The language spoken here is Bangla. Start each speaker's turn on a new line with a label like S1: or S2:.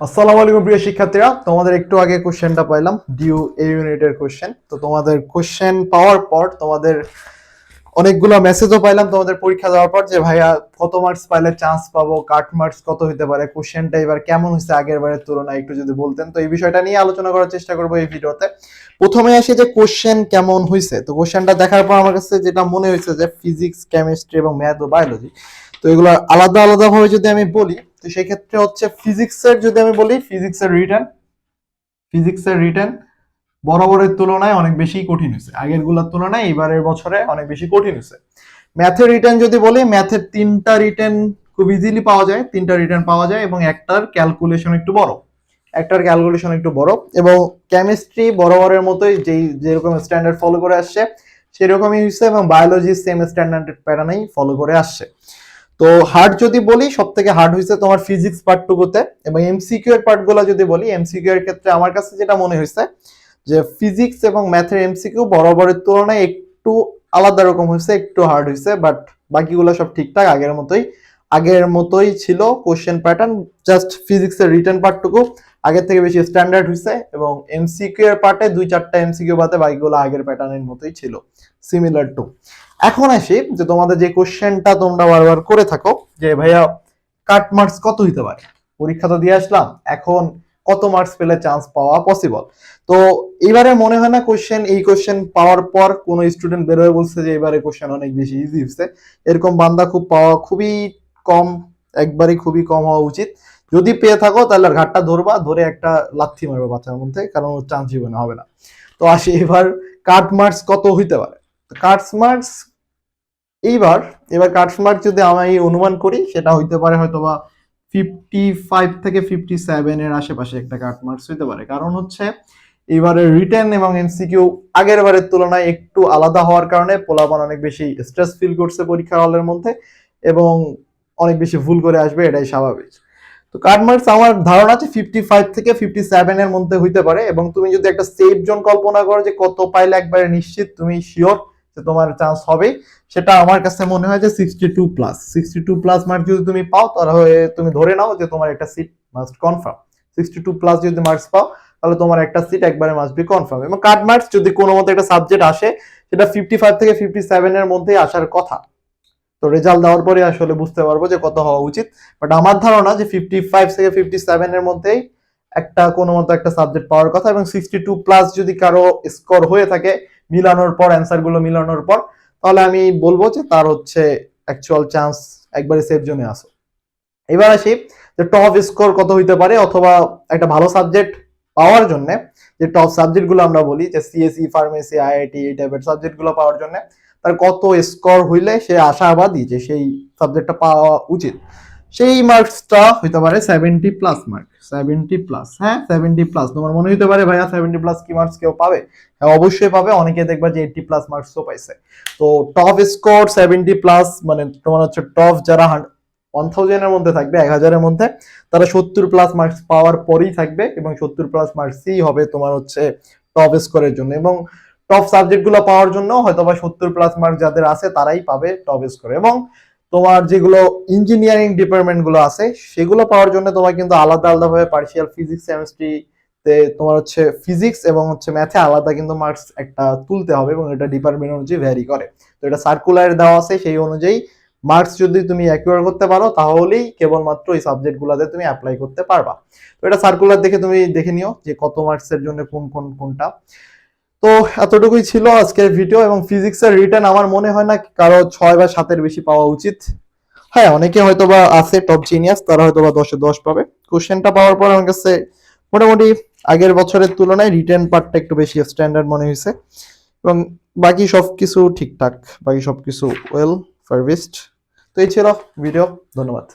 S1: আসসালামু আলাইকুম প্রিয় শিক্ষার্থীরা। তোমাদের একটু আগে কোশ্চেনটা পাইলাম ডিউ এ ইউনিটের কোশ্চেন তো তোমাদের কোশ্চেন পাওয়ার পর তোমাদের অনেকগুলো মেসেজও পাইলাম তোমাদের পরীক্ষা দেওয়ার পর যে, ভাইয়া, কত মার্কস পাইলে চান্স পাবো? কাট মার্কস কত হতে পারে? কোশ্চেনটা এবার কেমন হয়েছে আগের বারের তুলনায় একটু যদি বলতেন। তো এই বিষয়টা নিয়ে আলোচনা করার চেষ্টা করব এই ভিডিওতে। প্রথমে আসে যে কোশ্চেন কেমন হয়েছে তো কোশ্চেনটা দেখার পর আমার কাছে যেটা মনে হয়েছে যে ফিজিক্স কেমিস্ট্রি এবং ম্যাথ ও বায়োলজি তো এগুলো আলাদা আলাদা ভাবে যদি আমি বলি তো সেই ক্ষেত্রে হচ্ছে ফিজিক্সের যদি আমি বলি ফিজিক্সের রিটার্ন ফিজিক্সের রিটার্ন বরাবরের তুলনায় অনেক বেশি কঠিন হয়েছে। আগেরগুলোর তুলনায় এবারের বছরে অনেক বেশি কঠিন হয়েছে। ম্যাথের রিটার্ন যদি বলি ম্যাথের তিনটা রিটার্ন খুব ইজিলি পাওয়া যায়, তিনটা রিটার্ন পাওয়া যায় এবং একটার ক্যালকুলেশন একটু বড়। একটার ক্যালকুলেশন একটু বড় এবং কেমিস্ট্রি বরাবরের মতোই যেই, যেরকম স্ট্যান্ডার্ড ফলো করে আসছে, সেরকমই হয়েছে এবং বায়োলজি সেম স্ট্যান্ডার্ড প্যাটার্নেই ফলো করে আসছে। তো হার্ড যদি বলি সব থেকে হার্ড হয়েছে তোমার ফিজিক্স পার্টটুকুতে এবং এমসিকিউ এর পার্টগুলো যদি বলি এমসিকিউ এর ক্ষেত্রে আমার কাছে যেটা মনে হয়েছে যে ফিজিক্স এবং ম্যাথের এমসিকিউ বরাবরের তুলনায় একটু আলাদা রকম হয়েছে একটু হার্ড হয়েছে বাট বাকিগুলো সব ঠিকঠাক। আগের মতোই আগের মতোই ছিল কোশ্চেন প্যাটার্ন জাস্ট ফিজিক্সের রিটার্ন পার্টটুকু আগের থেকে বেশি স্ট্যান্ডার্ড হয়েছে এবং এমসিকিউ এর পার্টে দুই চারটা এমসিকিউ বাদে বাকিগুলো আগের প্যাটার্নের মতোই ছিল সিমিলার টু এখন আসি যে তোমাদের যে কোশ্চেনটা তোমরা বারবার করে থাকো, যে ভাইয়া কাট মার্কস কত হইতে পারে? পরীক্ষা তো দিয়ে আসলাম, এখন কত মার্কস পেলে চান্স পাওয়া পসিবল তো এবারে মনে হয় না কোশ্চেন এই কোশ্চেন পাওয়ার পর কোনো স্টুডেন্ট বেরোয় বলছে যে এবারে কোশ্চেন অনেক বেশি ইজি হচ্ছে এরকম বান্দা খুব পাওয়া খুবই কম, একবারই খুবই কম হওয়া উচিত। যদি পেয়ে থাকো তাহলে ঘাটটা ধরবা, ধরে একটা লাথি মারবে বাচ্চার মধ্যে, কারণ চান্স জীবনে হবে না। তো আসি এবার কাট মার্কস কত হইতে পারে? কাটস মার্কস এইবার, এবার কাটস মার্কস যদি আমি অনুমান করি, সেটা হইতে পারে হয়তো বা ফিফটি ফাইভ থেকে ফিফটি সেভেন এর আশেপাশে একটা কাট মার্কস হইতে পারে। কারণ হচ্ছে এবারে রিটেন এবং এমসিকিউ আগের বারের তুলনায় একটু আলাদা হওয়ার কারণে পোলাপান অনেক বেশি স্ট্রেস ফিল করছে পরীক্ষা হলের মধ্যে এবং অনেক বেশি ভুল করে আসবে, এটাই স্বাভাবিক। তো মার্কস আমার ধারণা আছে ফিফটি ফাইভ থেকে ফিফটি সেভেন এর মধ্যে হইতে পারে এবং তুমি যদি একটা সেফ জোন কল্পনা করো যে কত পাইলে একবারে নিশ্চিত, তুমি শিওর তোমার চান্স হবে, সেটা আমার কাছে মনে হয় যে sixty two plus sixty two plus mark যদি তুমি পাও, তাহলে তুমি ধরে নাও যে তোমার একটা seat must confirm sixty two plus যদি মার্কস পাও, তাহলে তোমার একটা সিট একবারে মাস্ট বি কনফার্ম এবং কাট মার্কস যদি কোনো মতো একটা সাবজেক্ট আসে, সেটা ফিফটি ফাইভ থেকে ফিফটি সেভেন এর মধ্যে আসার কথা। তো রেজাল্ট দেওয়ার পরে আসলে বুঝতে পারব যে কত হওয়া উচিত। বাট আমার ধারণা যে ফিফটি ফাইভ থেকে ফিফটি সেভেনের মধ্যেই একটা কোনো মতো একটা সাবজেক্ট পাওয়ার কথা। এবং সিক্সটি টু প্লাস যদি কারও স্কোর হয়ে থাকে মিলানোর পর অ্যান্সারগুলো মিলানোর পর, তাহলে আমি বলব যে তার হচ্ছে অ্যাকচুয়াল চান্স একবারে সেফ জোনে আসো এবার আসি যে টপ স্কোর কত হইতে পারে অথবা একটা ভালো সাবজেক্ট পাওয়ার জন্য, যে টপ সাবজেক্টগুলো আমরা বলি, যে সিএসই ফার্মেসি আইআইটি এই টাইপের সাবজেক্টগুলো পাওয়ার জন্য, তার কত স্কোর হইলে সে আশাবাদী যে সেই সাবজেক্টটা পাওয়া উচিত। সেই মার্কসটা হইতে পারে seventy plus mark seventy plus হ্যাঁ? সেভেন্টি প্লাস তোমার মনে হইতে পারে ভাইয়া সেভেন্টি প্লাস কি মার্কস কেউ পাবে? হ্যাঁ অবশ্যই পাবে, অনেকে দেখবা যে এইটটি প্লাস মার্কসও পাইছে। তো টপ স্কোর সেভেন্টি প্লাস মানে তোমার হচ্ছে টপ যারা ওয়ান থাউজেন্ডের মধ্যে থাকবে, এক হাজারের মধ্যে, তারা সত্তর প্লাস মার্কস পাওয়ার পরেই থাকবে এবং সত্তর প্লাস মার্কসই হবে তোমার হচ্ছে টপ স্কোরের জন্য। এবং টপ সাবজেক্টগুলো পাওয়ার জন্য হয়তো বা সত্তর প্লাস মার্ক যাদের আছে তারাই পাবে টপ স্কোর এবং তোমার যেগুলো ইঞ্জিনিয়ারিং ডিপার্টমেন্টগুলো আছে, সেগুলো পাওয়ার জন্য তোমার কিন্তু আলাদা আলাদা ভাবে পার্সিয়াল ফিজিক্স কেমিস্ট্রি তে তোমার হচ্ছে ফিজিক্স এবং হচ্ছে ম্যাথে আলাদা কিন্তু মার্কস একটা তুলতে হবে এবং এটা ডিপার্টমেন্ট অনুযায়ী ভ্যারি করে। তো এটা সার্কুলার দেওয়া আছে, সেই অনুযায়ী মার্কস যদি তুমি অ্যাকুয়ার করতে পারো, তাহলেই কেবলমাত্র এই সাবজেক্ট গুলাতে তুমি অ্যাপ্লাই করতে পারবা। তো এটা সার্কুলার দেখে তুমি দেখে নিও যে কত মার্কসের জন্য কোন কোন, কোনটা। তো এতটুকুই ছিল আজকের ভিডিও এবং ফিজিক্সের রিটার্ন আমার মনে হয় না কারও ছয় বা সাতের বেশি পাওয়া উচিত। হ্যাঁ অনেকে হয়তো বা আছে টপ জিনিয়াস তারা হয়তো বা দশে দশ পাবে। কোশ্চেনটা পাওয়ার পর আমার কাছে মোটামুটি আগের বছরের তুলনায় রিটার্ন পার্টটা একটু বেশি স্ট্যান্ডার্ড মনে হয়েছে। এবং বাকি সব কিছু ঠিকঠাক, বাকি সব কিছু ওয়েল সার্ভিসড তো এই ছিল ভিডিও ধন্যবাদ।